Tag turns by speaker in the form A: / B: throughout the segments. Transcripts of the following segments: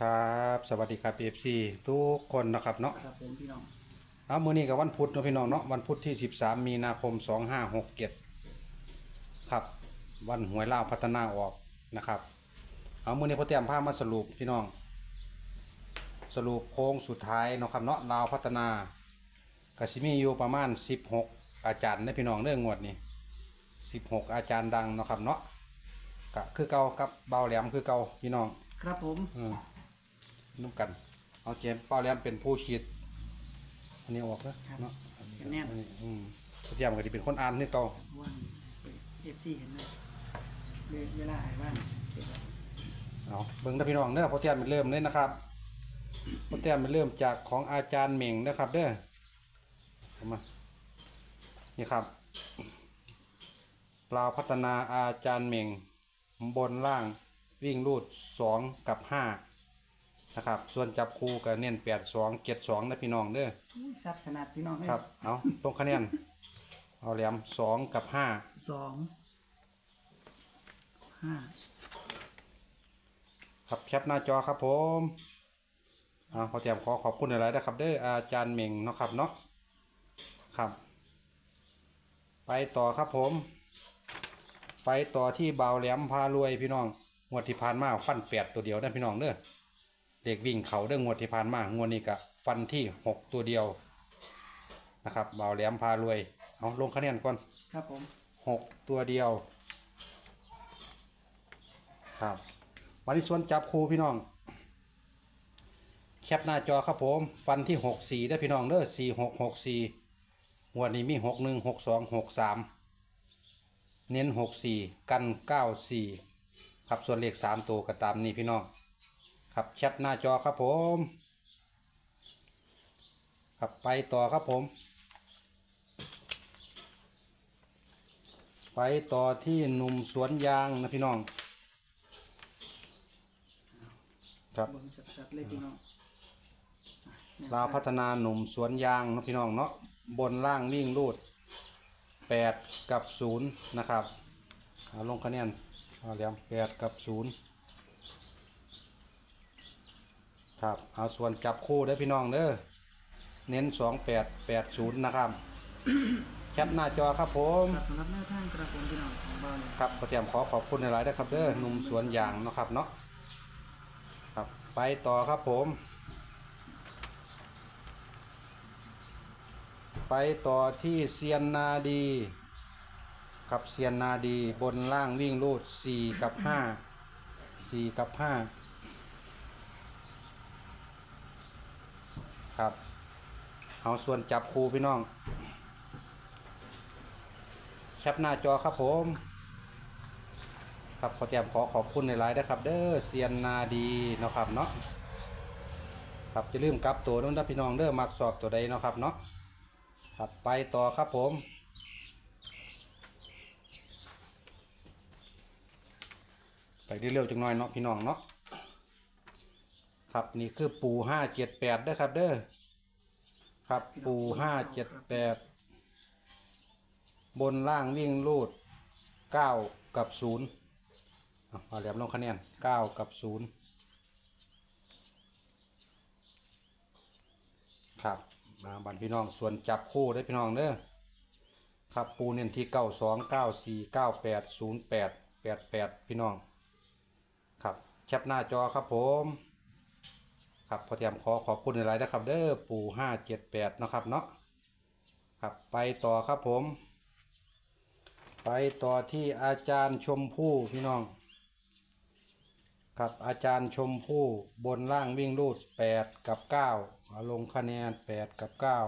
A: ครับสวัสดีครับ FC ทุกคนนะครับเนาะ
B: ครับผมพี่น้อง
A: เอามื้อนี้กับวันพุธเนาะพี่น้องเนาะวันพุธที่ 13 มีนาคม 2567ครับ วันหวยลาวพัฒนาออกนะครับ เอามื้อนี้พ่อเตรียมพามาสรุปพี่น้อง สรุปโค้งสุดท้ายเนาะครับเนาะลาวพัฒนาก็สิมีอยู่ประมาณ 16 อาจารย์ในพี่น้องเรื่องงวดนี้16 อาจารย์ดังเนาะครับเนาะก็คือเก่ากับเบาแหลมคือเก่าพี่น้อง
B: ครับผม
A: อืม นุ่มกัน เอาเจมส์เป้าแหลมเป็นผู้ฉีดอันนี้ออกนะเนาะอันนี้
B: เป็นแน่น
A: อันนี้อืมเตรียมก็จะเป็นคนอ่านนี่เก่า
B: ว่างเอฟซีเห็นไหมเวเวลาหายบ้านเสร็จแล้ว
A: เอาเบิ่งนะพี่น้องเด้อพอเตรียมเป็นเริ่มเลยนะครับพอเตรียมเป็นเริ่มจากของอาจารย์เหม่งนะครับ เด้อเข้ามานี่ครับปลาวพัฒนาอาจารย์เหม่งบนล่างวิ่งรูดสองกับห้า นะครับ ส่วนจับคู่ก็เน้นแปดสองเจ็ดสองนะพี่น้องเด้อ
B: อุ้ยซับขนาดพี่น้องเลย
A: ครับเอาลงคะแนนเอาแหลมสองกับห้า
B: สองห้า
A: ครับแคปหน้าจอครับผมเอาขอเตรียมขอขอบคุณหลายๆนะครับ เด้ออาจารย์เหม่งเนาะครับเนาะครับ ไปต่อครับผม ไปต่อที่เบาวแหลมพารวยพี่น้องงวดที่ผ่านมาฟันแปดตัวเดียวนะพี่น้องเด้อ เด็กวิ่งเขาเด้องวดที่ผ่านมางวดนี้ก็ฟันที่หกตัวเดียวนะครับเบาวแหลมพารวยเอาลงคะแนนก่อน
B: ครับผม
A: หกตัวเดียว ครับวันนี้ส่วนจับครูพี่น้อง แคปหน้าจอครับผม ฟันที่หกสี่ได้อพี่น้องเด้อสี่หกหกสี่วันนี้มีหกหนึ่งหกสองหกสามเน้นหกสี่กันเก้าสี่ครับส่วนเลขสามตัวก็ตามนี้พี่น้อง ครับแชปหน้าจอครับผมครับไปต่อครับผม ไปต่อที่หนุ่มสวนยางนะพี่น้อง ครับ
B: เงลา
A: พัฒนาหนุ่มสวนยางนะพี่น้องเนาะบนล่างวิ่งรูด 8 กับ 0 นะครับเอาลงคะแนนเอาแลี้ว8กับ 0 ครับเอาส่วนจับคู่เด้อพี่น้องเด้อเน้นสองแปดแปดศูนย์นะครับ แคปหน้าจอครับผม
B: ครับสำหรับแนวทางกระผมพี่น้องของบ้านเค
A: รับขอเตรียมขอขอบคุณหลายๆนะครับเด้อหนุ่มสวนยางนะครับเนาะครับไปต่อครับผม ไปต่อที่เซียนนาดีกับเซียนนาดีบนล่างวิ่งรูดสี่กับห้าสี่กับห้า ครับเอาส่วนจับครูพี่น้องแคปหน้าจอครับผม ครับขอแจมขอขอบคุณในไลน์นะครับ เด้อเซียนนาดีเนาะครับเนาะครับจะลืมกลับตัวนู้นนะพี่น้องเด้อมักสอบตัวใดเนาะครับเนาะครับไปต่อครับผมไปเร็วๆจังหน่อยเนาะพี่น้องเนาะ ครับนี่คือปูห้าเจ็ดแปดเด้อครับ เด้อครับปูห้าเจ็ดแปดบนล่างวิ่งรูดเก้ากับศูนย์เอาแหลมลงคะแนนเก้ากับศูนย์ครับมาบันพี่น้องส่วนจับคู่ได้พี่น้องเด้อครับปูเน้นที่เก้าสองเก้าสี่เก้าแปดศูนย์แปดแปดแปดพี่น้อง ครับแคปหน้าจอครับผม ครับพอเตรียมขอขอบคุณในไลน์นะครับ เด้อปูห้าเจ็ดแปดนะครับเนาะครับไปต่อครับผม ไปต่อที่อาจารย์ชมพู่พี่น้องครับอาจารย์ชมพู่บนล่างวิ่งรูดแปดกับเก้าเอาลงคะแนนแปดกับเก้า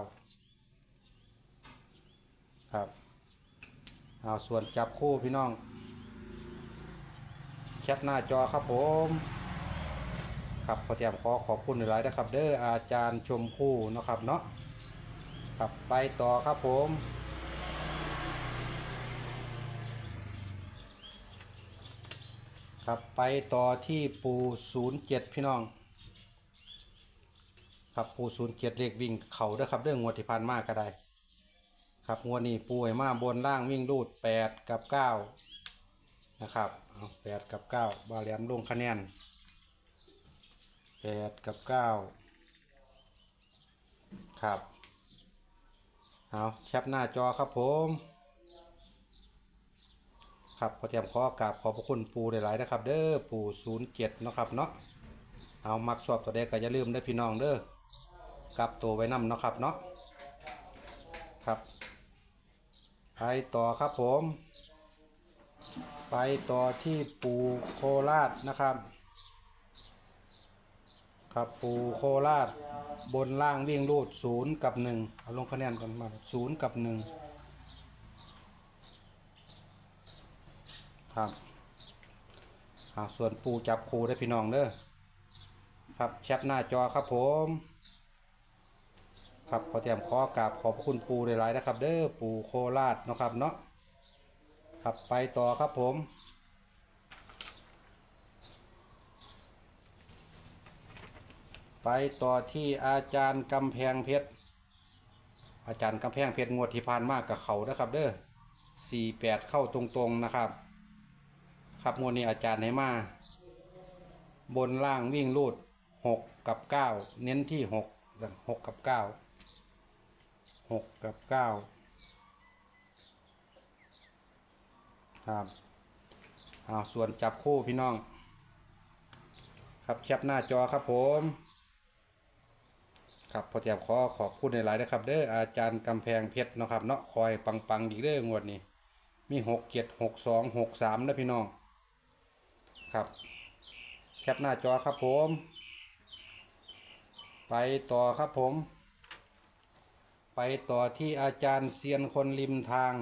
A: ครับเอาส่วนจับคู่พี่น้อง แคปหน้าจอครับผม ครับขอเตรียมขอขอบคุณในไลน์นะครับเด้ออาจารย์ชมพู่เนาะครับเนาะครับไปต่อครับผมครับไปต่อที่ปูศูนย์เจ็ดพี่น้อง ครับปูศูนย์เจ็ดเลขวิ่งเขาด้อครับเรื่องงวดที่ผ่านมาก็ได้ ครับงวดนี้ปูให้มาบนล่างวิ่งรูดแปดกับเก้านะครับเอาแปดกับเก้าบาเลียมลงคะแนน ดกับเก้าครับเอาแคปหน้าจอครับผม ครับพอเตรียมขอกราบขอบพระคุณปูหลายๆนะครับ เด้อปูศูนย์เจ็ดนาะครับเนาะเอามักชอบตัวเด็กก็อย่าลืมได้พี่น้องเด้อกลับตัวไว้นำเนาะครับเนาะครับไปต่อครับผม ไปต่อที่ปูโคราชนะครับ ครับปูโคราช บนล่างวิ่งรูดศูนย์กับหนึ่งเอาลงคะแนนก่อนมาศูนย์กับหนึ่งครับอาส่วนปูจับคูได้พี่น้องเด้อครับแคปหน้าจอครับผม ครับพอเตรียมขอกราบขอบคุณปูหลายๆนะครับ เด้อปูโคราชนะครับเนาะครับไปต่อครับผม ไปต่อที่อาจารย์กำแพงเพชร อาจารย์กำแพงเพชรงวดที่ผ่านมากกับเขานะครับ เด้อสี่แปดเข้าตรงๆนะครับ ครับงวดนี้อาจารย์ให้มา บนล่างวิ่งรูดหกกับเก้าเน้นที่หกหกกับเก้าหกกับเก้าครับเอาส่วนจับคู่พี่น้อง ครับแคปหน้าจอครับผม ครับพอเตรียมขอขอบคุณในหลายนะครับ เด้ออาจารย์กำแพงเพชรเนาะครับเนาะคอยปังๆอีกเด้องวดนี้ มีหกเจ็ดหกสองหกสามนะพี่น้อง ครับแคปหน้าจอครับผม ไปต่อครับผม ไปต่อที่อาจารย์เซียนคนริมทาง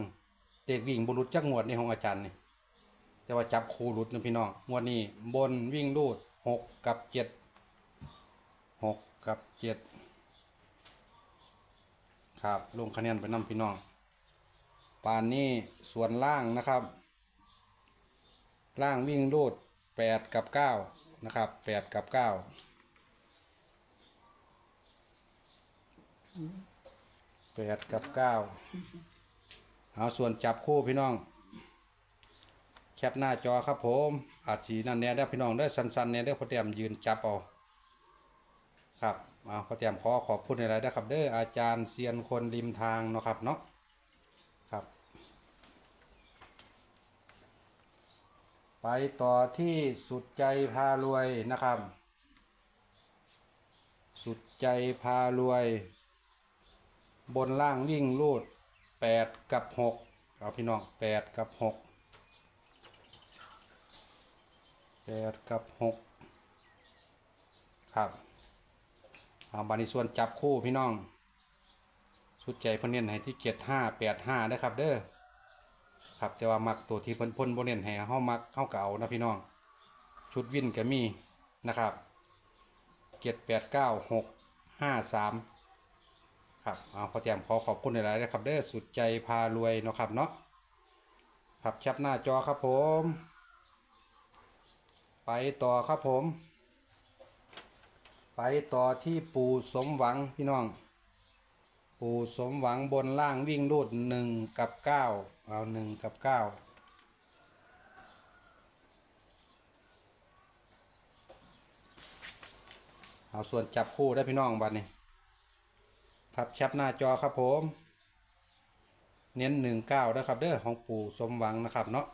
A: เด็กวิ่งบุรุษจักงวดในของอาจารย์นี่แต่ว่าจับคูรุดนะพี่น้องงวดนี้บนวิ่งรูดหกกับเจ็ดหกกับเจ็ด ครับ ลงคะแนนไปนำพี่น้องปานนี้ส่วนล่างนะครับ ล่างวิ่งรูดแปดกับเก้านะครับแปดกับเก้าแปดกับเก้าเอาส่วนจับคู่พี่น้อง แคปหน้าจอครับผม อาจสีนั่นเนี่ยได้พี่น้องได้สันๆเนี่ยได้พอเตรียมยืนจับเอาครับ เอาพอเตรียมขอขอบคุณอะไรได้อครับเด้ออาจารย์เซียนคนริมทางเนาะครับเนาะครับ ไปต่อที่สุดใจพารวยนะครับ สุดใจพารวย บนล่างวิ่งรูดแปดกับหกเอาพี่น้องแปดกับหกแปดกับหกครับ เอาบานิส่วนจับคู่พี่น้องสุดใจเพนเนียนให้ที่เจ็ดห้าแปดห้าได้อครับ เด้อครับแต่ว่ามักตัวที่เพิ่นพ่นโบเน้นให้เฮามักเฮาเก่านะพี่น้อง ชุดวินก็มีนะครับเจ็ดแปดเก้าหกห้าสามครับเอาพอเตรียมขอขอบคุณหลายๆนะครับเด้อสุดใจพารวยเนาะครับเนาะครับแคปหน้าจอครับผม ไปต่อครับผม ไปต่อที่ปู่สมหวังพี่น้อง ปู่สมหวังบนล่างวิ่งรูดหนึ่งกับเก้าเอาหนึ่งกับเก้าเอาส่วนจับคู่ได้พี่น้องบัดนี้พับแคปหน้าจอครับผม เน้นหนึ่งเก้านะครับเด้อของปู่สมหวังนะครับเนาะ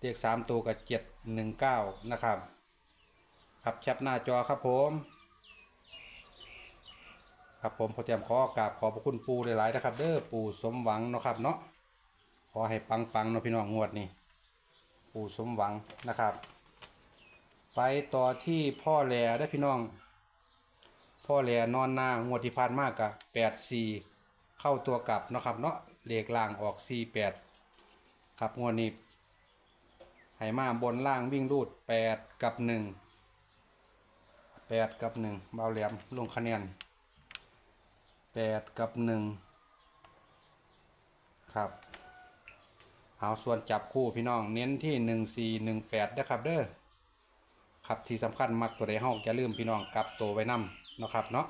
A: เรียกสามตัวกับเจ็ดหนึ่งเก้านะครับ ครับแคปหน้าจอครับผม ครับผมพอเตรียมขอกราบขอบพระคุณปูหลายๆนะครับ เด้อปูสมหวังเนาะครับเนาะขอให้ปังๆเนาะพี่น้องงวดนี้ปูสมหวังนะครับ ไปต่อที่พ่อแหล่ได้พี่น้อง พ่อแหล่นอนหน้างวดที่ผ่านมากกับแปดสี่เข้าตัวกลับเนาะครับเนาะเลขล่างออกสี่แปดครับงวดนี้ให้มาบนล่างวิ่งรูดแปดกับหนึ่ง แปดกับหนึ่งเบาแหลมลงคะแนนแปดกับหนึ่งครับเอาส่วนจับคู่พี่น้องเน้นที่หนึ่งสี่หนึ่งแปดนะครับเด้อครับที่สำคัญมักตัวใดห้องจะลืมพี่น้องกลับตัวไว้นำเนาะครับเนาะ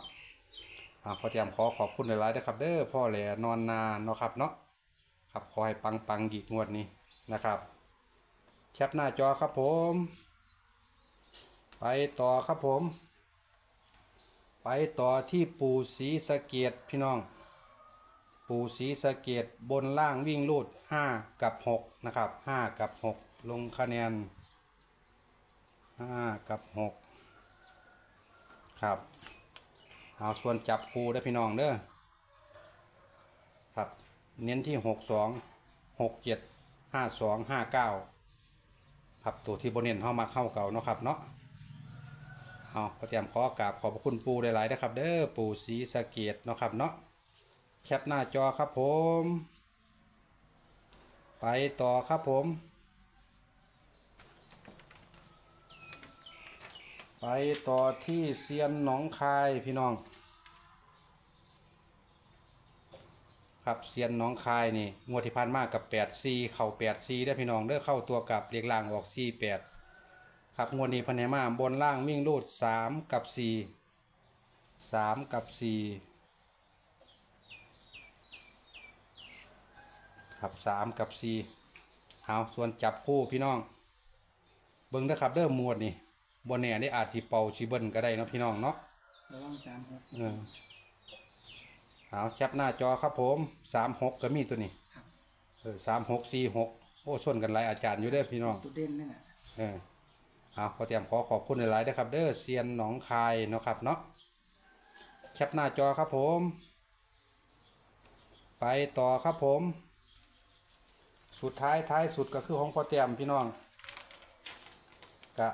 A: อ่าพอเตรียมขอขอบคุณหลายๆนะครับเด้อพ่อแหล่นอนนานเนาะครับเนาะครับขอให้ปังปังๆอีกงวดนี้นะครับแคปหน้าจอครับผม ไปต่อครับผม ไปต่อที่ปูสีสะเกตพี่น้อง ปูสีสะเกตบนล่างวิ่งลูดห้ากับหกนะครับห้ากับหกลงคะแนนห้ากับหกครับ เอาส่วนจับคูได้พี่น้องเด้อครับ เน้นที่หกสองหกเจ็ดห้าสองห้าเก้าครับตัวที่บนเน้นเข้ามาเข้าเก่าเนาะครับเนาะ เอาพอเตรียมขอกราบขอบพระคุณปูหลายๆนะครับ เด้อปูสีสะเกตเนาะครับเนาะแคปหน้าจอครับผม ไปต่อครับผม ไปต่อที่เซียนหนองคายพี่น้อง ครับเซียนหน้องคายนี่งวดที่ผ่านมากกับ8 c เข้า8 c ได้พี่น้องเด้อเข้าตัวกับเรียกล่างออก c 8 ครับงวดนี้พันให้มาบนล่างวิ่งรูด3กับ4 3กับ4ครับสามกับสี่เอาส่วนจับคู่พี่น้อง เบิ้งนะครับเด้อหมวดนี่บนแหน่ได้อาจสิเป่าชิเบิ้ลก็ได้เนาะพี่น้องเนาะ
B: ระวังสามหก
A: เออเอาแคปหน้าจอครับผมสามหกก็มีตัวนี้
B: ครับ
A: เออสามหกสี่หกโอ้ชนกันหลายอาจารย์อยู่เด้อพี่น้อง
B: ตัวเด่นนั่นแหละ
A: เออ เอาขอเตรียมขอขอบคุณหลายๆนะครับ เด้อเซียนหนองคายเนาะครับเนาะแคปหน้าจอครับผม ไปต่อครับผม สุดท้ายท้ายสุดก็คือของพอเตรียมพี่น้องกะ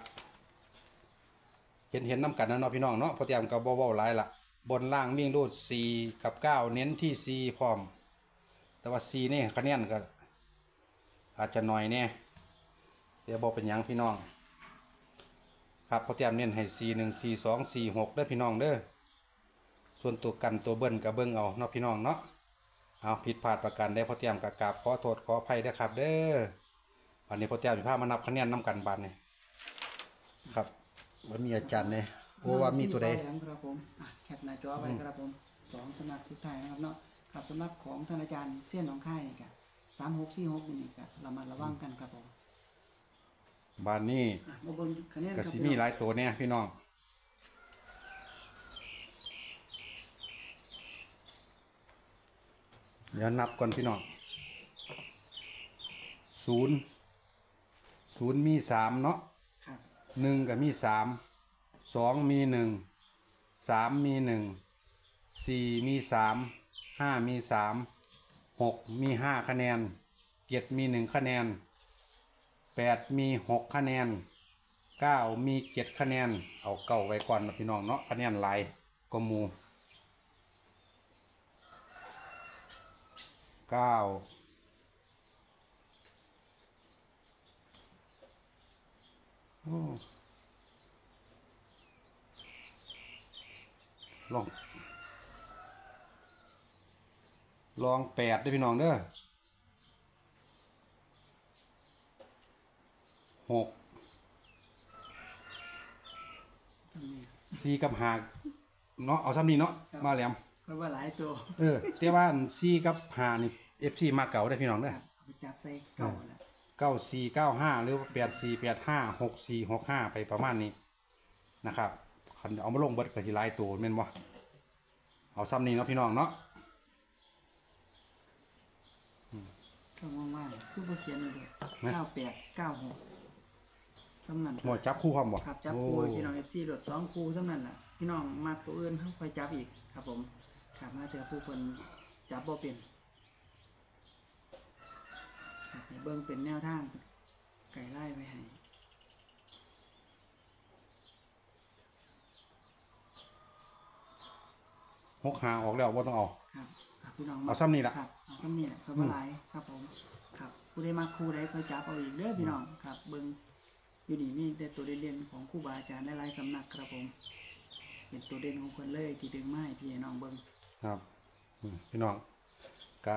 A: เห็นเห็นน้ำกันนะเนาะพี่น้องเนาะพอเตรียมกับเบาๆหลายละบนล่างวิ่งรูด4กับ 9 เน้นที่ 4 พร้อม แต่ว่า 4 นี่คะแนนก็อาจจะหน่อยเนี่ยเดี๋ยวบอกเป็นยังพี่น้อง ครับพอเตรียมเน้นให้สี่หนึ่งสี่สองสี่หกเด้อพี่น้องเด้อส่วนตัวกันตัวเบิ้ลกับเบิ้งเอาเนาะพี่น้องเนาะเอาผิดพลาดประการได้พอเตรียมกับกาบขอโทษขออภัยด้ครับ เด้อวันนี้พอเตรียมสิพามานับคะแนนน้ำกันบานนี่ครับว่ามีอาจารย์เนี่ยโอ้ว่ามีตัวใด
B: ครับผมอะแคปหน้าจอไว้ครับผมสองสำนักทุกทายนะครับเนาะครับสำนักของท่านอาจารย์เส้ยนหนองค่ายนี่ครับสามหกสี่หกนี่ครับเรามาระวังกันครับผม
A: บานนี้
B: อะมาเบิ่งคะแนนค
A: ก็
B: รับ
A: สิมีหลายตัวเนี่ยพี่น้อง เดี๋ยวนับก่อนพี่น้อง ศูนย์ ศูนย์มีสามเนาะ
B: ครับ
A: หนึ่งก็มีสามสองมีหนึ่งสามมีหนึ่งสี่มีสามห้ามีสามหกมีห้าคะแนนเจ็ดมีหนึ่งคะแนน แปดมีหกคะแนนเก้ามีเจ็ดคะแนน เอาเก้าไว้ก่อนนะพี่น้องเนาะคะแนนหลายก็มูเก้าลอง ลองแปดเด้พี่น้องเด้อ หก
B: ซ้ำนี่
A: สี่กับหาเนาะเอาซ้ำนี้เนาะมาแหลม
B: เพราะว่าหลายตัว
A: เออแต่ว่าสี่กับหานี่เอฟซีมาเก่าได้อพี่น้องเด้อ
B: ครับเอาไปจับใส่เก่าแล้ว
A: เก้าสี่เก้าห้าหรือแปดสี่แปดห้าหกสี่หกห้าไปประมาณนี้นะครับคันเอามาลงเบิดก็สิหลายตัวแม่นบ่เอาซ้ำนี้เนาะพี่น้องเนาะ
B: ก็ว่างๆคือบ่เขียนเลยเก้าแปดเก้าหก สำนัน
A: หมดจับคู่พร้อมบ่
B: ครับจับ
A: โอ้
B: คู่ให้พี่น้องเอฟซีโดดสองคู่สำนันล่ะพี่น้องมากตัวอื่นเขาไปจับอีกครับ ผมครับมาเจอผู้คนจับบ่เป็นครับให้เบิ่งเป็นแนวทาง ไก่ไล่ไปให้
A: หกหาออกแล้วบ่ต้องเอา
B: ครับอะพี่น้อง
A: เอาซ้ำนี่ล่ะ
B: ครับเอาซ้ำนี่แหละครับว่าหลายครับผม ครับผู้ได้มาคู่ใดเขาจับเอาอีกเด้อพี่น้องครับเบิ่ง อยู่นี่มีแต่ตัวเด่นๆของครูบาอาจารย์หลายๆสำนักครับผม เป็นตัวเด่นของคนเลยที่ดึงไม้พี่น้องเบิ้ง
A: ครับอืมพี่น้องกะ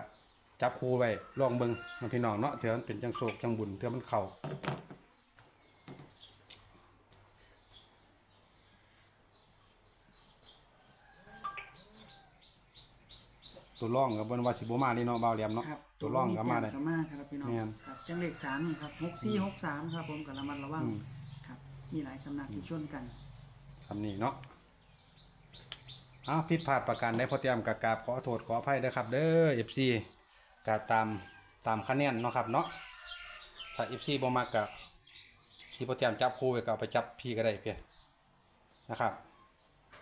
A: จับคู่ไว้ลองเบิ้งมันพี่น้องเนาะเถื่อมันเป็นจังโศกจังบุญเถื่อมันเข่า ตัวร่องกับบนวาสิบมานี่เนาะบ่าวเหลี่ยมเนาะ
B: ครับ
A: ตัวร่องก็มาได้
B: ก็มาครับพี่น้อง
A: แม่น
B: ครับจังเลขสามนี่ครับหกสี่หกสามครับผมกับระมัดระวัง
A: อืม
B: ครับ มีหลายสำนักที่ชนกัน
A: คำนี้เนาะเอาผิดพลาดประการได้พอเตรียมกกราบขอโทษขออภัยเด้อครับ เด้อ FC ก็ตามตามคะแนนเนาะครับเนาะ ถ้า FC บ่มักก็ที่พอเตรียมจับคู่ไว้ก็เอาไปจับพี่ก็ได้เพียนะครับ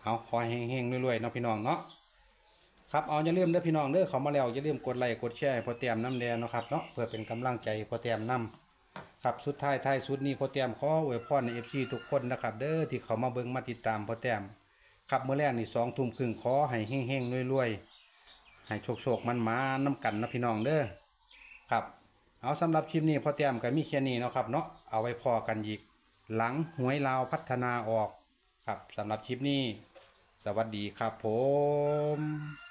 A: เอาขอให้เฮงๆรวยๆเนาะพี่น้องเนาะ ครับเอาอย่าลืมเด้อพี่น้องเด้อเขามาแล้วอย่าลืมกดไลค์กดแชร์พอเตรียมน้ำแดงเนาะครับเนาะเพื่อเป็นกำลังใจพอเตรียมนํครับสุดท้ายท้ายสุดนี้พอเตรียมขออวยพรใน FC ทุกคนนะครับเด้อที่เขามาเบิ่งมาติดตามพอเตรียมครับเมื่อแรกนี่สองทุ่มครึ่งขอให้เฮงๆรวยๆให้โชคๆมันมาน้ำกันนะพี่น้องเด้อครับเอาสำหรับคลิปนี้พอเตรียมก็มีแค่นี้เนาะครับเนาะเอาไว้พอกันอีก หลังหวยลาวพัฒนาออก ครับสำหรับคลิปนี้ สวัสดีครับผม